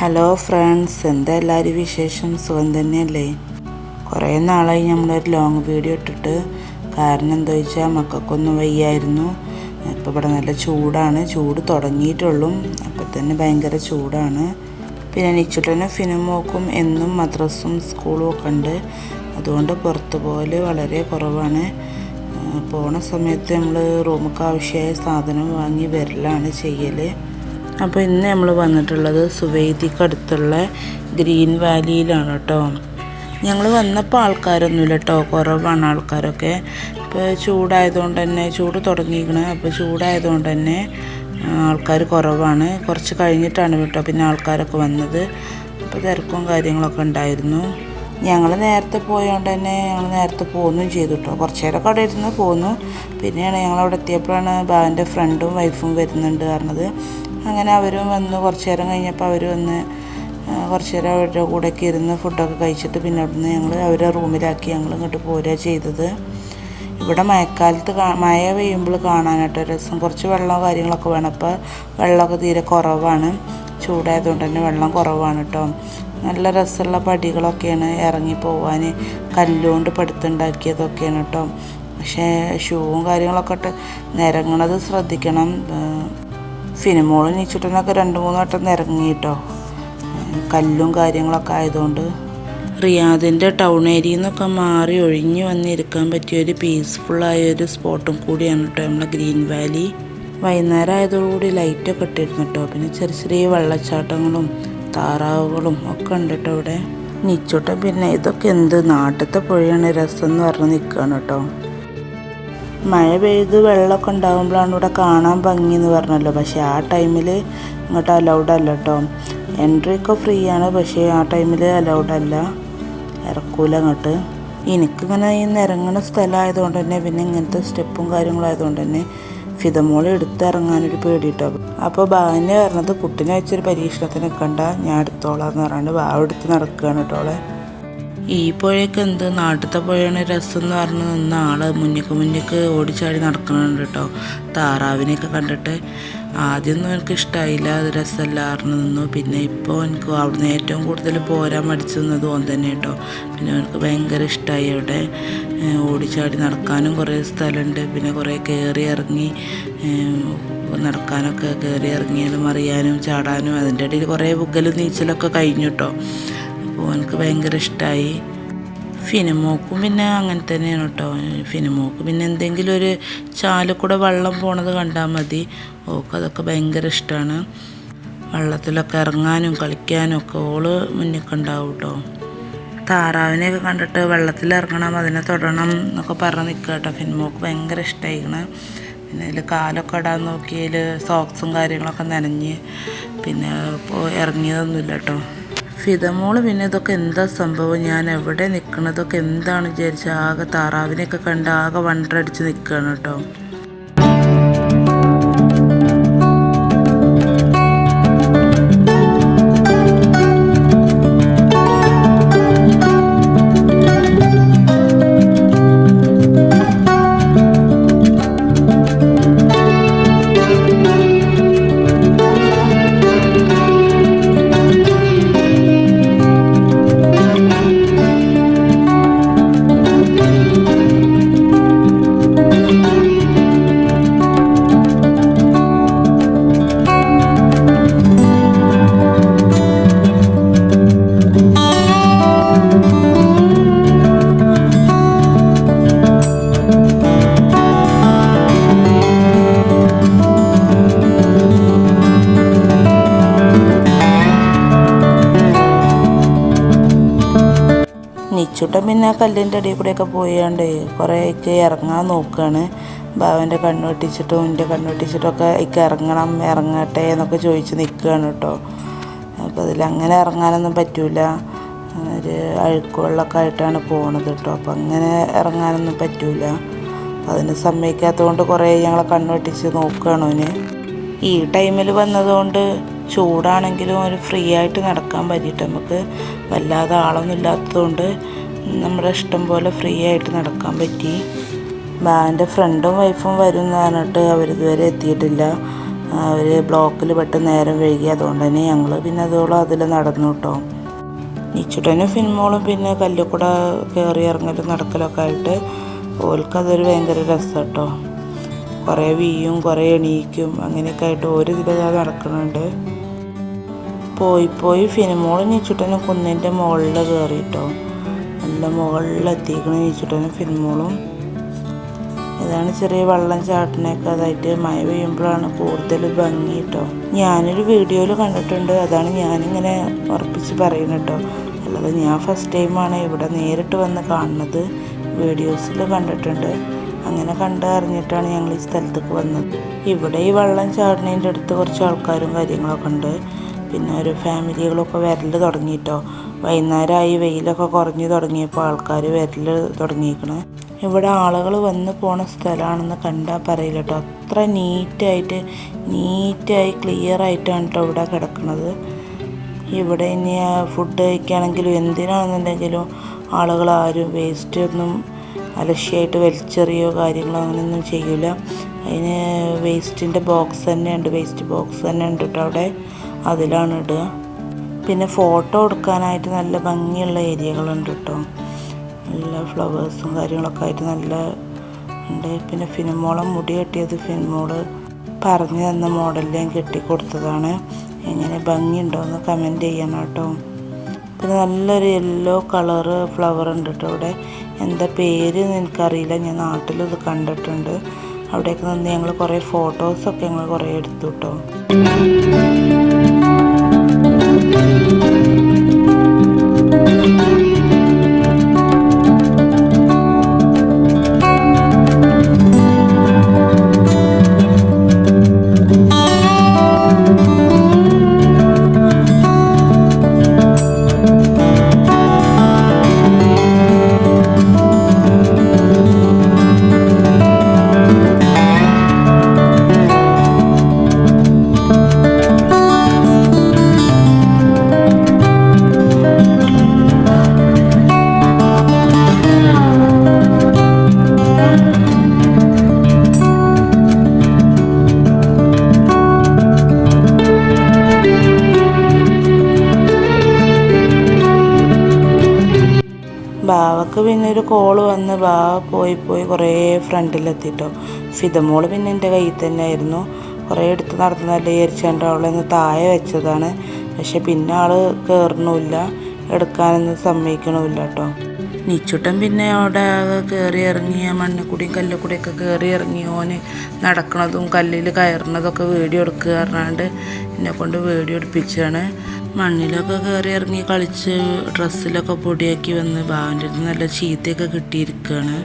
Hello friends എന്താ എല്ലാവരും വിശേഷം? സുഖം തന്നെയല്ലേ? കുറേ നാളായി നമ്മളൊരു ലോങ് വീഡിയോ ഇട്ടിട്ട്. കാരണം എന്താ വെച്ചാൽ മക്കൾക്കൊന്നും വയ്യായിരുന്നു. ഇപ്പോൾ ഇവിടെ നല്ല ചൂടാണ്. ചൂട് തുടങ്ങിയിട്ടുള്ളൂ. അപ്പോൾ തന്നെ ഭയങ്കര ചൂടാണ്. പിന്നെ നിച്ചുട്ടനും നോക്കും എന്നും മദ്രസും സ്കൂളും ഒക്കെ ഉണ്ട്. അതുകൊണ്ട് പുറത്ത് പോകൽ വളരെ കുറവാണ്. പോണ സമയത്ത് നമ്മൾ റൂമൊക്കെ ആവശ്യമായ സാധനം വാങ്ങി വരലാണ് ചെയ്യൽ അപ്പോൾ ഇന്ന് നമ്മൾ വന്നിട്ടുള്ളത് സുവേദിക്ക് അടുത്തുള്ള ഗ്രീൻ വാലിയിലാണ് കേട്ടോ. ഞങ്ങൾ വന്നപ്പോൾ ആൾക്കാരൊന്നുമില്ല കേട്ടോ. കുറവാണ് ആൾക്കാരൊക്കെ. ഇപ്പോൾ ചൂടായതുകൊണ്ട് തന്നെ ചൂട് തുടങ്ങിയിരിക്കണ. അപ്പോൾ ചൂടായതുകൊണ്ട് തന്നെ ആൾക്കാർ കുറവാണ്. കുറച്ച് കഴിഞ്ഞിട്ടാണ് കേട്ടോ പിന്നെ ആൾക്കാരൊക്കെ വന്നത്. അപ്പോൾ തിരക്കും കാര്യങ്ങളൊക്കെ ഉണ്ടായിരുന്നു. ഞങ്ങൾ നേരത്തെ പോയതുകൊണ്ട് തന്നെ ഞങ്ങൾ നേരത്തെ പോകുന്നും ചെയ്തു കേട്ടോ. കുറച്ച് നേരമൊക്കെ അവിടെ ഇരുന്ന് പോന്നു. പിന്നെയാണ് ഞങ്ങൾ അവിടെ എത്തിയപ്പോഴാണ് ബാബന്റെ ഫ്രണ്ടും വൈഫും വരുന്നുണ്ട് പറഞ്ഞത്. അങ്ങനെ അവരും വന്ന്. കുറച്ച് നേരം കഴിഞ്ഞപ്പോൾ അവർ വന്ന് കുറച്ച് നേരം അവരുടെ കൂടെയൊക്കെ ഇരുന്ന് ഫുഡൊക്കെ കഴിച്ചിട്ട് പിന്നെ അവിടുന്ന് ഞങ്ങൾ അവരെ റൂമിലാക്കി ഞങ്ങൾ ഇങ്ങോട്ട് പോരുക ചെയ്തത്. ഇവിടെ മഴക്കാലത്ത് മഴ പെയ്യുമ്പോൾ കാണാനായിട്ട് രസം. കുറച്ച് വെള്ളമോ കാര്യങ്ങളൊക്കെ വേണം. അപ്പോൾ വെള്ളമൊക്കെ തീരെ കുറവാണ്. ചൂടായതുകൊണ്ട് തന്നെ വെള്ളം കുറവാണ് കേട്ടോ. നല്ല രസമുള്ള പടികളൊക്കെയാണ് ഇറങ്ങി പോവാൻ. കല്ലുകൊണ്ട് പടുത്തുണ്ടാക്കിയതൊക്കെയാണ് കേട്ടോ. പക്ഷേ ഷൂവും കാര്യങ്ങളൊക്കെ ഇട്ട് നിരങ്ങണത് ശ്രദ്ധിക്കണം. ഫിനിമോളും നീച്ചിട്ടനൊക്കെ രണ്ട് മൂന്ന് വട്ടം ഇറങ്ങി കേട്ടോ കല്ലും കാര്യങ്ങളൊക്കെ ആയതുകൊണ്ട് റിയാദിന്റെ ടൗൺ ഏരിയയിൽ നിന്നൊക്കെ മാറി ഒഴിഞ്ഞു വന്നിരിക്കാൻ പറ്റിയ ഒരു പീസ്ഫുള്ളായ ഒരു സ്പോട്ടും കൂടിയാണ് കേട്ടോ നമ്മളെ ഗ്രീൻ വാലി. വൈകുന്നേരം ആയതോടുകൂടി ലൈറ്റൊക്കെ ഇട്ടിരുന്നു കേട്ടോ പിന്നെ ചെറിയ ചെറിയ വെള്ളച്ചാട്ടങ്ങളും താറാവുകളും ഒക്കെ ഉണ്ട് കേട്ടോ ഇവിടെ നിച്ചോട്ടെ പിന്നെ ഇതൊക്കെ എന്ത് നാട്ടിലത്തെ പുഴയാണ് രസം എന്ന് പറഞ്ഞ് നിൽക്കുകയാണ് കേട്ടോ മഴ പെയ്ത് വെള്ളമൊക്കെ ഉണ്ടാകുമ്പോഴാണ് ഇവിടെ കാണാൻ ഭംഗി എന്ന് പറഞ്ഞല്ലോ. പക്ഷേ ആ ടൈമിൽ ഇങ്ങോട്ട് അലൗഡ് അല്ല കേട്ടോ എൻട്രി ഒക്കെ ഫ്രീ ആണ് പക്ഷേ ആ ടൈമിൽ അലൗഡ് അല്ല. ഇറക്കൂല അങ്ങോട്ട്. എനിക്കിങ്ങനെ ഈ നിരങ്ങണ സ്ഥലമായതുകൊണ്ട് തന്നെ പിന്നെ ഇങ്ങനത്തെ സ്റ്റെപ്പും കാര്യങ്ങളും ആയതുകൊണ്ട് തന്നെ ഫിതമോളെ എടുത്ത് ഇറങ്ങാനൊരു പേടി കേട്ടോ അപ്പോൾ ബാന്യ പറഞ്ഞത് കുട്ടിനെ വെച്ചൊരു പരീക്ഷണത്തിന് കണ്ട ഞാൻ എടുത്തോളാം എന്ന് പറഞ്ഞാണ്ട് ബാവ് എടുത്ത് നടക്കുകയാണ് കേട്ടോ അവളെ. ഈ പുഴയൊക്കെ എന്ത്? നാട്ടിലത്തെ പുഴയാണ് രസം എന്ന് പറഞ്ഞ് നിന്ന ആൾ മുന്നിക്ക് മുന്നിക്ക് ഓടിച്ചാടി നടക്കണുണ്ട് കേട്ടോ താറാവിനെയൊക്കെ കണ്ടിട്ട്. ആദ്യമൊന്നും എനിക്ക് ഇഷ്ടമായില്ല അത് രസമല്ല അറിഞ്ഞു നിന്നു. പിന്നെ ഇപ്പോൾ എനിക്ക് അവിടുന്ന് ഏറ്റവും കൂടുതൽ പോരാൻ മടിച്ചു നിന്നത് ഓൻ തന്നെ കേട്ടോ പിന്നെ എനിക്ക് ഭയങ്കര ഇഷ്ടമായി അവിടെ. ഓടിച്ചാടി നടക്കാനും കുറേ സ്ഥലമുണ്ട്. പിന്നെ കുറേ കയറി ഇറങ്ങി നടക്കാനൊക്കെ കയറി ഇറങ്ങിയാലും അറിയാനും ചാടാനും അതിന്റെ ഇടയിൽ കുറേ ബുക്കലും നീച്ചലൊക്കെ കഴിഞ്ഞു കേട്ടോ എനിക്ക് ഭയങ്കര ഇഷ്ടമായി ഫിനിമോക്കും പിന്നെ അങ്ങനെ തന്നെയാണ് കേട്ടോ ഫിനിമോക്ക് പിന്നെ എന്തെങ്കിലും ഒരു ചാലിൽ കൂടെ വെള്ളം പോണത് കണ്ടാൽ മതി. ഓക്ക് അതൊക്കെ ഭയങ്കര ഇഷ്ടമാണ് വെള്ളത്തിലൊക്കെ ഇറങ്ങാനും കളിക്കാനും ഒക്കെ ഓൾ മുന്നിൽ ഉണ്ടാവും കേട്ടോ താറാവിനെയൊക്കെ കണ്ടിട്ട് വെള്ളത്തിൽ ഇറങ്ങണം അതിനെ തൊടണം എന്നൊക്കെ പറഞ്ഞ് നിൽക്കുക കേട്ടോ ഫിനിമോക്ക് ഭയങ്കര ഇഷ്ടമായിരിക്കണം പിന്നെ അതിൽ കാലൊക്കെ ഇടാൻ നോക്കിയതിൽ സോക്സും കാര്യങ്ങളൊക്കെ നനഞ്ഞ് പിന്നെ ഇപ്പോൾ ഇറങ്ങിയതൊന്നുമില്ല കേട്ടോ ഫിതമോൾ പിന്നെ ഇതൊക്കെ എന്താ സംഭവം? ഞാൻ എവിടെ നിൽക്കണതൊക്കെ എന്താണ് വിചാരിച്ച ആകെ താറാവിനെയൊക്കെ കണ്ട് ആകെ വണ്ടടിച്ച് നിൽക്കുകയാണ് കേട്ടോ. നിച്ചുട്ടൻ പിന്നെ കല്ലിന്റെ അടിയിൽ കൂടെയൊക്കെ പോയാണ്ട് കുറേ ഒക്കെ ഇറങ്ങാൻ നോക്കുകയാണ് ബാവന്റെ കണ്ണു വെട്ടിച്ചിട്ടും എന്റെ കണ്ണ് വെട്ടിച്ചിട്ടൊക്കെ ഇക്ക് ഇറങ്ങണം ഇറങ്ങട്ടെ എന്നൊക്കെ ചോദിച്ച് നിൽക്കുകയാണ് കേട്ടോ. അപ്പോൾ അതിൽ അങ്ങനെ ഇറങ്ങാനൊന്നും പറ്റൂല. ഒരു അഴുക്കുകളിലൊക്കെ ആയിട്ടാണ് പോണത് കേട്ടോ. അപ്പോൾ അങ്ങനെ ഇറങ്ങാനൊന്നും പറ്റൂല. അതിന് സമ്മതിക്കാത്തതുകൊണ്ട് കുറേ ഞങ്ങളെ കണ്ണു വെട്ടിച്ച് നോക്കുകയാണ് അവന്. ഈ ടൈമിൽ വന്നതുകൊണ്ട് ചൂടാണെങ്കിലും ഒരു ഫ്രീ ആയിട്ട് നടക്കാൻ പറ്റിയിട്ട് നമുക്ക് വല്ലാതെ ആളൊന്നും ഇല്ലാത്തതുകൊണ്ട് നമ്മുടെ ഇഷ്ടം പോലെ ഫ്രീ ആയിട്ട് നടക്കാൻ പറ്റി. ബാന്റെ ഫ്രണ്ടും വൈഫും വരും എന്ന് പറഞ്ഞിട്ട് അവരിതുവരെ എത്തിയിട്ടില്ല. അവർ ബ്ലോക്കിൽ പെട്ട് നേരം വൈകി. അതുകൊണ്ട് തന്നെ ഞങ്ങൾ പിന്നെ അതോളം അതിൽ നടന്നു കേട്ടോ നിച്ചുട്ടനും ഫിൽമോളും പിന്നെ കല്ലുകൂട കയറി ഇറങ്ങലും നടക്കലൊക്കെ ആയിട്ട് ഓൽക്കതൊരു ഭയങ്കര രസം കേട്ടോ കുറേ വീയും കുറേ എണീക്കും അങ്ങനെയൊക്കെ ആയിട്ട് ഒരു ഇതിലതാ നടക്കുന്നുണ്ട് പോയി പോയി ഫിനിമോളും നീച്ചുട്ടനും കുന്നിന്റെ മുകളിൽ കയറിയിട്ടോ നല്ല മുകളിലെത്തിക്കണ വെച്ചിട്ടാണ് ഫിൻമോളും. ഇതാണ് ചെറിയ വെള്ളം ചാട്ടിനൊക്കെ. അതായിട്ട് മഴ പെയ്യുമ്പോഴാണ് കൂടുതൽ ഭംഗി കേട്ടോ ഞാനൊരു വീഡിയോയിൽ കണ്ടിട്ടുണ്ട്. അതാണ് ഞാനിങ്ങനെ ഉറപ്പിച്ച് പറയുന്നത് കേട്ടോ അല്ലാതെ ഞാൻ ഫസ്റ്റ് ടൈമാണ് ഇവിടെ നേരിട്ട് വന്ന് കാണുന്നത്. വീഡിയോസിൽ കണ്ടിട്ടുണ്ട്. അങ്ങനെ കണ്ട് അറിഞ്ഞിട്ടാണ് ഞങ്ങൾ ഈ സ്ഥലത്തേക്ക് വന്നത്. ഇവിടെ ഈ വെള്ളം ചാടുന്നതിന്റെ അടുത്ത് കുറച്ച് ആൾക്കാരും കാര്യങ്ങളൊക്കെ ഉണ്ട്. പിന്നെ ഒരു ഫാമിലികളൊക്കെ വരൽ തുടങ്ങിയിട്ടോ വൈകുന്നേരമായി വെയിലൊക്കെ കുറഞ്ഞു തുടങ്ങിയപ്പോൾ ആൾക്കാർ വരൽ തുടങ്ങിയിരിക്കണേ ഇവിടെ ആളുകൾ വന്ന് പോണ സ്ഥലമാണെന്ന് കണ്ടാൽ പറയില്ല കേട്ടോ അത്ര നീറ്റായിട്ട് നീറ്റായി ക്ലിയർ ആയിട്ടാണ് കേട്ടോ ഇവിടെ കിടക്കുന്നത് ഇവിടെ ഇനി ഫുഡ് കഴിക്കുകയാണെങ്കിലും എന്തിനാണെന്നുണ്ടെങ്കിലും ആളുകൾ ആരും വേസ്റ്റ് ഒന്നും അലക്ഷ്യമായിട്ട് വലിച്ചെറിയോ കാര്യങ്ങളോ അങ്ങനെയൊന്നും ചെയ്യില്ല അതിന് വേസ്റ്റിന്റെ ബോക്സ് തന്നെയുണ്ട് വേസ്റ്റ് ബോക്സ് തന്നെ ഉണ്ട് കേട്ടോ അവിടെ. അതിലാണ് ഇടുക. പിന്നെ ഫോട്ടോ എടുക്കാനായിട്ട് നല്ല ഭംഗിയുള്ള ഏരിയകളുണ്ട് കേട്ടോ. നല്ല ഫ്ലവേഴ്സും കാര്യങ്ങളൊക്കെ ആയിട്ട് നല്ല ഉണ്ട്. പിന്നെ ഫിനിമോളം മുടി കെട്ടിയത് ഫിനിമോൾ പറഞ്ഞു തന്ന മോഡലിൽ ഞാൻ കെട്ടിക്കൊടുത്തതാണ്. എങ്ങനെ ഭംഗിയുണ്ടോ എന്ന് കമന്റ് ചെയ്യണം കേട്ടോ. പിന്നെ നല്ലൊരു യെല്ലോ കളറ് ഫ്ലവർ ഉണ്ട് കേട്ടോ ഇവിടെ എന്താ പേര് എനിക്കറിയില്ല. ഞാൻ നാട്ടിൽ ഇത് കണ്ടിട്ടുണ്ട്. അവിടെയൊക്കെ നിന്ന് ഞങ്ങൾ കുറേ ഫോട്ടോസൊക്കെ ഞങ്ങൾ കുറേ എടുത്തു കേട്ടോ. thank you ബാവക്ക് പിന്നെ ഒരു കോൾ വന്ന് ബാവ പോയി പോയി കുറേ ഫ്രണ്ടിലെത്തിട്ടോ ഫിതമോൾ പിന്നെ എന്റെ കയ്യിൽ തന്നെ ആയിരുന്നു കുറേ എടുത്ത് നടന്നല്ലേ വിചാരിച്ചാണ്ട് അവളെ ഒന്ന് താഴെ വെച്ചതാണ്. പക്ഷെ പിന്നെ ആൾ കയറണമില്ല എടുക്കാനൊന്നും സമ്മതിക്കണമില്ല കേട്ടോ നിച്ചുട്ടൻ പിന്നെ അവിടെ കയറി ഇറങ്ങി. ആ മണ്ണിക്കൂടിയും കല്ലിക്കൂടിയൊക്കെ കയറി ഇറങ്ങി. ഓന് നടക്കണതും കല്ലിൽ കയറണതൊക്കെ വീഡിയോ പറഞ്ഞാണ്ട് എന്നെ കൊണ്ട് വീഡിയോ എടുപ്പിച്ചാണ് മണ്ണിലൊക്കെ കയറി ഇറങ്ങി കളിച്ച് ഡ്രസ്സിലൊക്കെ പൊടിയാക്കി വന്ന് ബാവന്റെ അടുത്ത് നല്ല ചീത്തയൊക്കെ കിട്ടിയിരിക്കുകയാണ്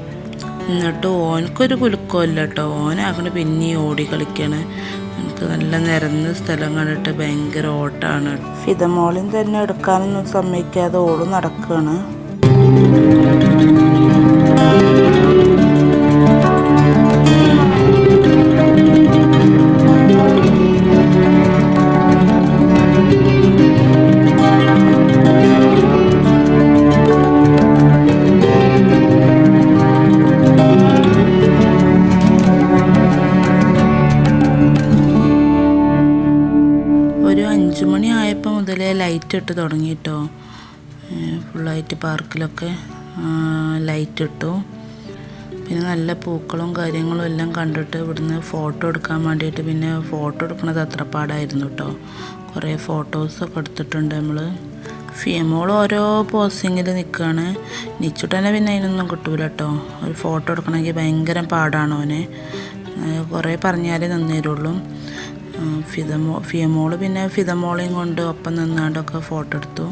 എന്നിട്ട് ഓനക്കൊരു കുലുക്കമല്ല കേട്ടോ ഓനാകണ പിന്നെ ഓടി കളിക്കാണ്. എനിക്ക് നല്ല നിരന്ന സ്ഥലം കണ്ടിട്ട് ഭയങ്കര ഓട്ടാണ്. ഫിതമോളിൻ തന്നെ എടുക്കാനൊന്നും സമ്മതിക്കാതെ ഓട് നടക്കുകയാണ് മുതലേ ലൈറ്റ് ഇട്ട് തുടങ്ങിട്ടോ ഫുള്ളായിട്ട് പാർക്കിലൊക്കെ ലൈറ്റ് ഇട്ടു. പിന്നെ നല്ല പൂക്കളും കാര്യങ്ങളും എല്ലാം കണ്ടിട്ട് ഇവിടുന്ന് ഫോട്ടോ എടുക്കാൻ വേണ്ടിയിട്ട് പിന്നെ ഫോട്ടോ എടുക്കുന്നത് അത്ര പാടായിരുന്നു കേട്ടോ കുറേ ഫോട്ടോസൊക്കെ എടുത്തിട്ടുണ്ട് നമ്മൾ ഫിയമോൾ ഓരോ പോസിങ്ങിൽ നിൽക്കുകയാണ് നിച്ചുട്ടനെ പിന്നെ അതിനൊന്നും കിട്ടൂല കേട്ടോ ഒരു ഫോട്ടോ എടുക്കണമെങ്കിൽ ഭയങ്കര പാടാണ് കുറേ പറഞ്ഞാലേ നിന്നേരുള്ളൂ. ഫിതമോ ഫിയമോൾ. പിന്നെ ഫിതമോളെയും കൊണ്ട് ഒപ്പം നിന്നാണ്ടൊക്കെ ഫോട്ടോ എടുത്തു.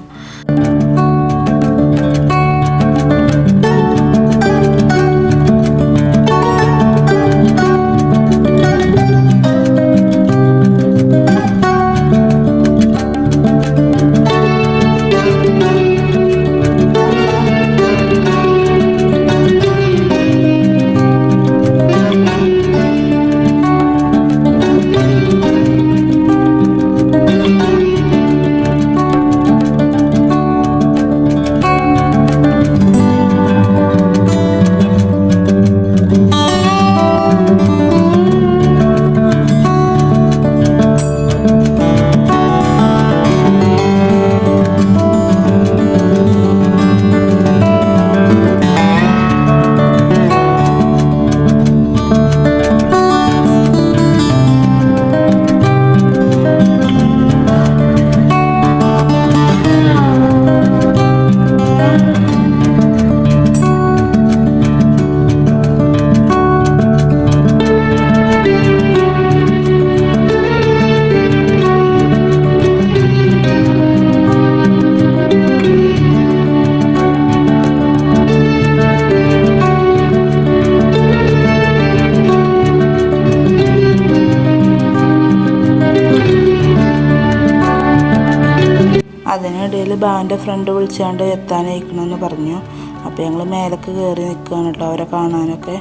അതിനിടയിൽ ബാന്റെ ഫ്രണ്ട് വിളിച്ചാണ്ട് എത്താനയക്കണമെന്ന് പറഞ്ഞു. അപ്പോൾ ഞങ്ങൾ മേലേക്ക് കയറി നിൽക്കുകയാണ് കേട്ടോ അവരെ കാണാനൊക്കെ.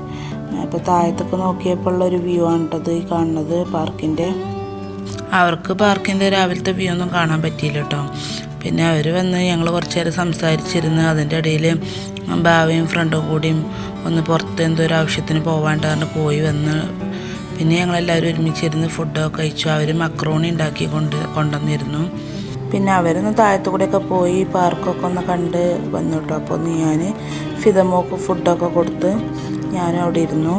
അപ്പോൾ താഴത്തൊക്കെ നോക്കിയപ്പോൾ ഉള്ളൊരു വ്യൂ ആണ് കേട്ടത് ഈ കാണുന്നത് പാർക്കിന്റെ. അവർക്ക് പാർക്കിന്റെ രാവിലത്തെ വ്യൂ ഒന്നും കാണാൻ പറ്റിയില്ല കേട്ടോ പിന്നെ അവർ വന്ന് ഞങ്ങൾ കുറച്ച് നേരം സംസാരിച്ചിരുന്ന് അതിന്റെ ഇടയിൽ ബാവയും ഫ്രണ്ടും കൂടിയും ഒന്ന് പുറത്ത് എന്തോ ഒരു ആവശ്യത്തിന് പോവാണ്ട് പോയി വന്ന്. പിന്നെ ഞങ്ങളെല്ലാവരും ഒരുമിച്ചിരുന്ന് ഫുഡൊക്കെ കഴിച്ചു. അവർ മക്രോണി ഉണ്ടാക്കി കൊണ്ട് കൊണ്ടുവന്നിരുന്നു. പിന്നെ അവരൊന്ന് താഴത്തു കൂടെയൊക്കെ പോയി പാർക്കൊക്കെ ഒന്ന് കണ്ട് വന്നു കേട്ടോ അപ്പോൾ ഒന്ന് ഞാൻ ഫിതമോക്ക് ഫുഡൊക്കെ കൊടുത്ത് ഞാനും അവിടെ ഇരുന്നു.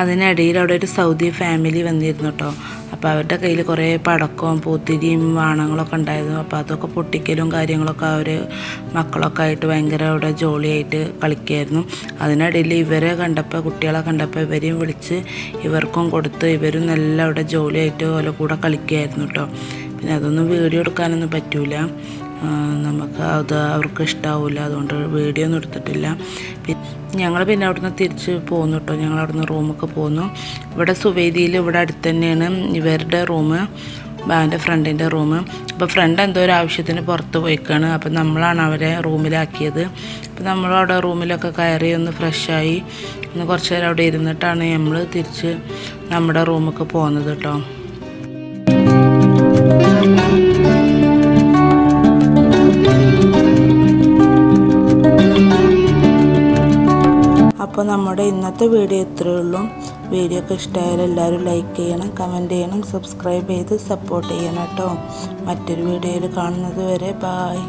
അതിനിടയിൽ അവിടെ ഒരു സൗദി ഫാമിലി വന്നിരുന്നു കേട്ടോ അപ്പോൾ അവരുടെ കയ്യിൽ കുറേ പടക്കവും പൂത്തിരിയും വാണങ്ങളൊക്കെ ഉണ്ടായിരുന്നു. അപ്പോൾ അതൊക്കെ പൊട്ടിക്കലും കാര്യങ്ങളൊക്കെ അവർ മക്കളൊക്കെ ആയിട്ട് ഭയങ്കര അവിടെ ജോളിയായിട്ട് കളിക്കുമായിരുന്നു അതിനിടയിൽ ഇവരെ കണ്ടപ്പോൾ കുട്ടികളെ കണ്ടപ്പോൾ ഇവരെയും വിളിച്ച് ഇവർക്കും കൊടുത്ത് ഇവരും നല്ല അവിടെ ജോലിയായിട്ട് ഓല കൂടെ കളിക്കുമായിരുന്നു കേട്ടോ പിന്നെ അതൊന്നും വീഡിയോ എടുക്കാനൊന്നും പറ്റൂല. നമുക്ക് അത് അവർക്ക് ഇഷ്ടാവില്ല അതുകൊണ്ട് വീഡിയോ ഒന്നും എടുത്തിട്ടില്ല. ഞങ്ങൾ പിന്നെ അവിടുന്ന് തിരിച്ച് പോന്നു കേട്ടോ ഞങ്ങൾ അവിടുന്ന് റൂമൊക്കെ പോന്നു. ഇവിടെ സുവേദിയിൽ ഇവിടെ അടുത്ത് തന്നെയാണ് ഇവരുടെ റൂം ബാന്റെ ഫ്രണ്ടിന്റെ റൂം അപ്പോൾ ഫ്രണ്ട് എന്തോ ഒരു ആവശ്യത്തിന് പുറത്ത് പോയിക്കാണ്. അപ്പോൾ നമ്മളാണ് അവരെ റൂമിലാക്കിയത്. അപ്പോൾ നമ്മൾ അവിടെ റൂമിലൊക്കെ കയറി ഒന്ന് ഫ്രഷായി ഒന്ന് കുറച്ച് നേരം അവിടെ ഇരുന്നിട്ടാണ് നമ്മൾ തിരിച്ച് നമ്മുടെ റൂമൊക്കെ പോകുന്നത് കേട്ടോ അപ്പോൾ നമ്മുടെ ഇന്നത്തെ വീഡിയോ ഇത്രയേ ഉള്ളൂ. വീഡിയോ ഒക്കെ ഇഷ്ടമായാലും എല്ലാവരും ലൈക്ക് ചെയ്യണം കമന്റ് ചെയ്യണം സബ്സ്ക്രൈബ് ചെയ്ത് സപ്പോർട്ട് ചെയ്യണം കേട്ടോ. മറ്റൊരു വീഡിയോയിൽ കാണുന്നത് വരെ ബായ്